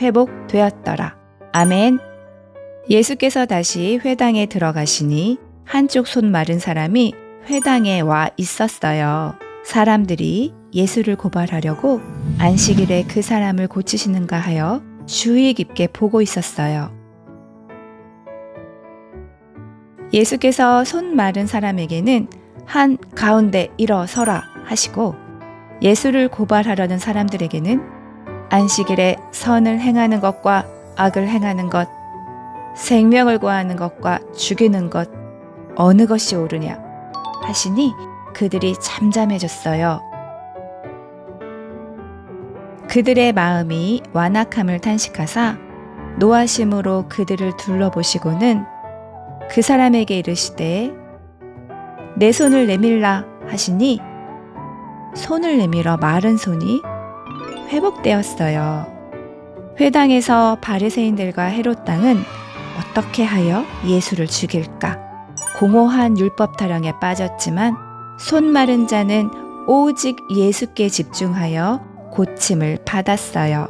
회복되었더라. 아멘. 예수께서 다시 회당에 들어가시니 한쪽 손 마른 사람이 회당에 와 있었어요. 사람들이 예수를 고발하려고 안식일에 그 사람을 고치시는가 하여 주의 깊게 보고 있었어요. 예수께서 손 마른 사람에게는 한 가운데 일어서라 하시고 예수를 고발하려는 사람들에게는 안식일에 선을 행하는 것과 악을 행하는 것, 생명을 구하는 것과 죽이는 것, 어느 것이 옳으냐 하시니 그들이 잠잠해졌어요. 그들의 마음이 완악함을 탄식하사 노하심으로 그들을 둘러보시고는 그 사람에게 이르시되 내 손을 내밀라 하시니 손을 내밀어 마른 손이 회복되었어요. 회당에서 바리새인들과 헤롯 당은 어떻게 하여 예수를 죽일까? 공허한 율법 타령에 빠졌지만 손 마른 자는 오직 예수께 집중하여 고침을 받았어요.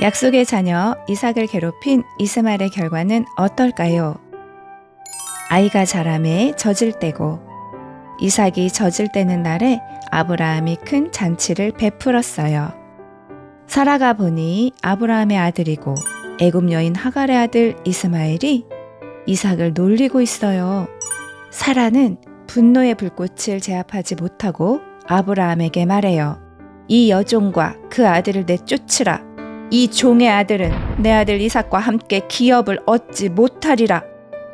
약속의 자녀 이삭을 괴롭힌 이스마엘의 결과는 어떨까요? 아이가 자람에 젖을 때고 이삭이 젖을 때는 날에 아브라함이 큰 잔치를 베풀었어요. 살아가 보니 아브라함의 아들이고 애굽 여인 하갈의 아들 이스마엘이 이삭을 놀리고 있어요. 사라는 분노의 불꽃을 제압하지 못하고 아브라함에게 말해요. 이 여종과 그 아들을 내쫓으라. 이 종의 아들은 내 아들 이삭과 함께 기업을 얻지 못하리라.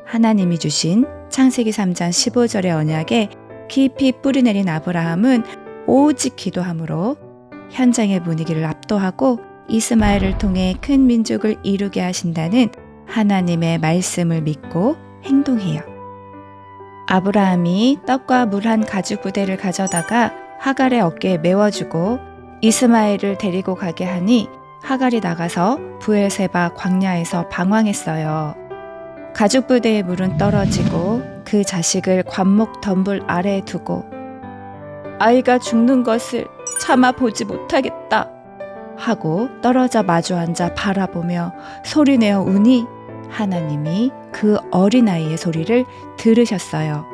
하나님이 주신 창세기 3장 15절의 언약에 깊이 뿌리내린 아브라함은 오직 기도함으로 현장의 분위기를 압도하고 이스마엘을 통해 큰 민족을 이루게 하신다는 하나님의 말씀을 믿고 행동해요. 아브라함이 떡과 물 한 가죽 부대를 가져다가 하갈의 어깨에 메워주고 이스마엘을 데리고 가게 하니 하갈이 나가서 부엘세바 광야에서 방황했어요. 가죽 부대의 물은 떨어지고 그 자식을 관목 덤불 아래에 두고 아이가 죽는 것을 참아 보지 못하겠다 하고 떨어져 마주 앉아 바라보며 소리내어 우니 하나님이 그 어린아이의 소리를 들으셨어요.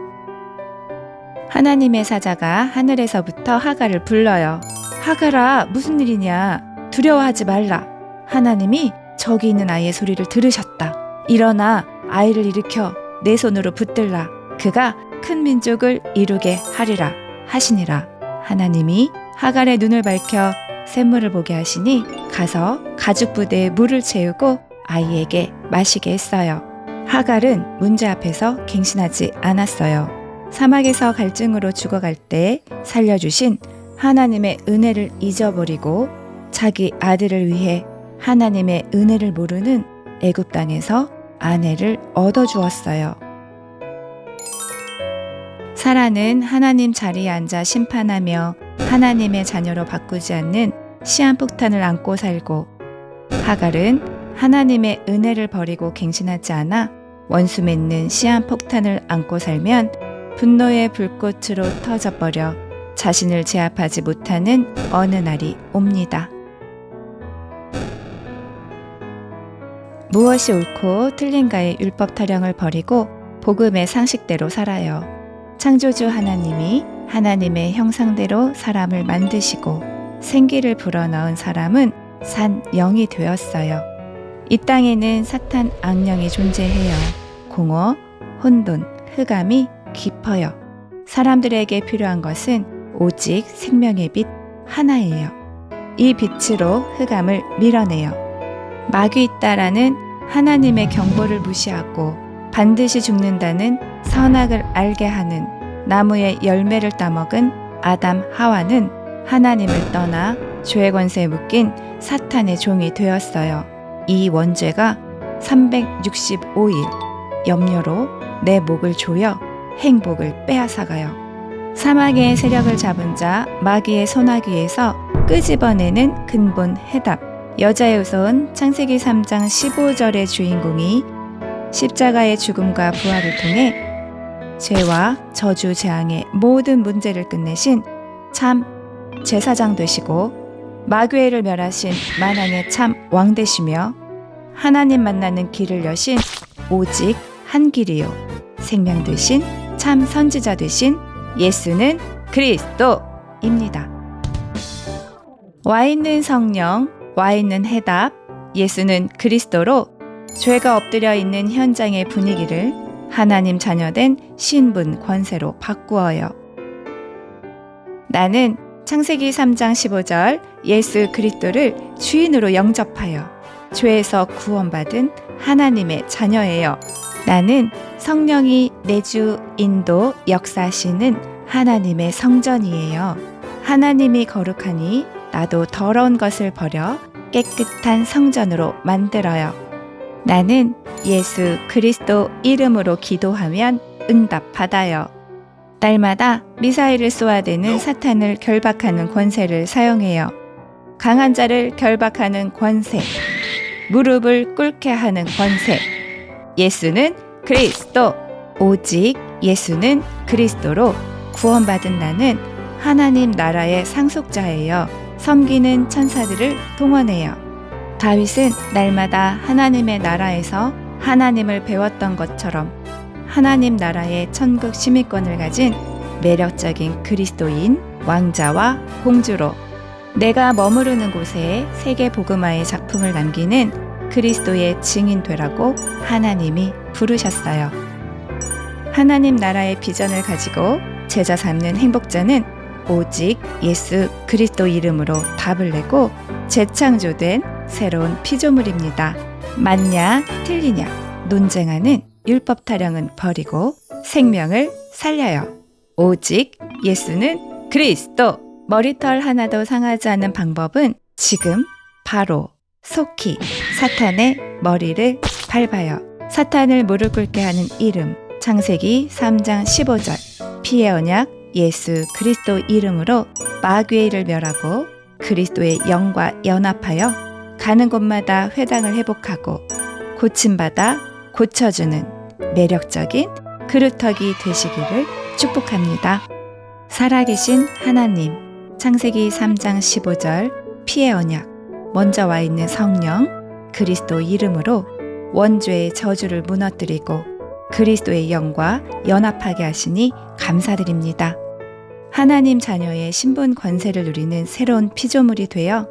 하나님의 사자가 하늘에서부터 하갈을 불러요. 하갈아, 무슨 일이냐? 두려워하지 말라. 하나님이 저기 있는 아이의 소리를 들으셨다. 일어나 아이를 일으켜 내 손으로 붙들라. 그가 큰 민족을 이루게 하리라. 하시니라. 하나님이 하갈의 눈을 밝혀 샘물을 보게 하시니 가서 가죽 부대에 물을 채우고 아이에게 마시게 했어요. 하갈은 문제 앞에서 갱신하지 않았어요. 사막에서 갈증으로 죽어갈 때 살려주신 하나님의 은혜를 잊어버리고 자기 아들을 위해 하나님의 은혜를 모르는 애굽 땅에서 아내를 얻어 주었어요. 사라는 하나님 자리에 앉아 심판하며 하나님의 자녀로 바꾸지 않는 시한폭탄을 안고 살고 하갈은 하나님의 은혜를 버리고 갱신하지 않아 원수 맺는 시한폭탄을 안고 살면 분노의 불꽃으로 터져버려 자신을 제압하지 못하는 어느 날이 옵니다. 무엇이 옳고 틀린가의 율법 타령을 버리고 복음의 상식대로 살아요. 창조주 하나님이 하나님의 형상대로 사람을 만드시고 생기를 불어넣은 사람은 산 영이 되었어요. 이 땅에는 사탄 악령이 존재해요. 공허, 혼돈, 흑암이 깊어요. 사람들에게 필요한 것은 오직 생명의 빛 하나예요. 이 빛으로 흑암을 밀어내요. 마귀 있다라는 하나님의 경고를 무시하고 반드시 죽는다는 선악을 알게 하는 나무의 열매를 따먹은 아담 하와는 하나님을 떠나 죄의 권세에 묶인 사탄의 종이 되었어요. 이 원죄가 365일 염려로 내 목을 조여 행복을 빼앗아가요. 사막의 세력을 잡은 자 마귀의 소나기에서 끄집어내는 근본 해답. 여자의 우선 창세기 3장 15절의 주인공이 십자가의 죽음과 부활을 통해 죄와 저주 재앙의 모든 문제를 끝내신 참 제사장 되시고 마귀를 멸하신 만왕의 참 왕 되시며 하나님 만나는 길을 여신 오직 한 길이요 생명 되신 참 선지자 되신 예수는 그리스도입니다. 와 있는 성령, 와 있는 해답, 예수는 그리스도로 죄가 엎드려 있는 현장의 분위기를 하나님 자녀된 신분 권세로 바꾸어요. 나는 창세기 3장 15절 예수 그리스도를 주인으로 영접하여 죄에서 구원받은 하나님의 자녀예요. 나는 성령이 내 주 인도 역사하시는 하나님의 성전이에요. 하나님이 거룩하니 나도 더러운 것을 버려 깨끗한 성전으로 만들어요. 나는 예수 그리스도 이름으로 기도하면 응답받아요. 날마다 미사일을 쏘아대는 사탄을 결박하는 권세를 사용해요. 강한 자를 결박하는 권세, 무릎을 꿇게 하는 권세. 예수는 그리스도. 오직 예수는 그리스도로 구원받은 나는 하나님 나라의 상속자예요. 섬기는 천사들을 동원해요. 다윗은 날마다 하나님의 나라에서 하나님을 배웠던 것처럼 하나님 나라의 천국 시민권을 가진 매력적인 그리스도인 왕자와 공주로 내가 머무르는 곳에 세계 복음화의 작품을 남기는 그리스도의 증인 되라고 하나님이 부르셨어요. 하나님 나라의 비전을 가지고 제자 삼는 행복자는 오직 예수 그리스도 이름으로 답을 내고 재창조된 새로운 피조물입니다. 맞냐, 틀리냐, 논쟁하는 율법 타령은 버리고 생명을 살려요. 오직 예수는 그리스도. 머리털 하나도 상하지 않는 방법은 지금 바로 속히 사탄의 머리를 밟아요. 사탄을 무릎 꿇게 하는 이름. 창세기 3장 15절. 피의 언약 예수 그리스도 이름으로 마귀의 일을 멸하고 그리스도의 영과 연합하여 가는 곳마다 회당을 회복하고 고침받아 고쳐주는 매력적인 그루터기 되시기를 축복합니다. 살아계신 하나님, 창세기 3장 15절 피의 언약, 먼저 와 있는 성령, 그리스도 이름으로 원죄의 저주를 무너뜨리고 그리스도의 영과 연합하게 하시니 감사드립니다. 하나님 자녀의 신분 권세를 누리는 새로운 피조물이 되어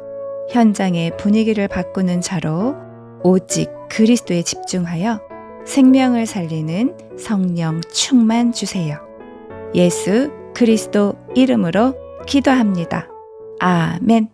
현장의 분위기를 바꾸는 자로 오직 그리스도에 집중하여 생명을 살리는 성령 충만 주세요. 예수 그리스도 이름으로 기도합니다. 아멘.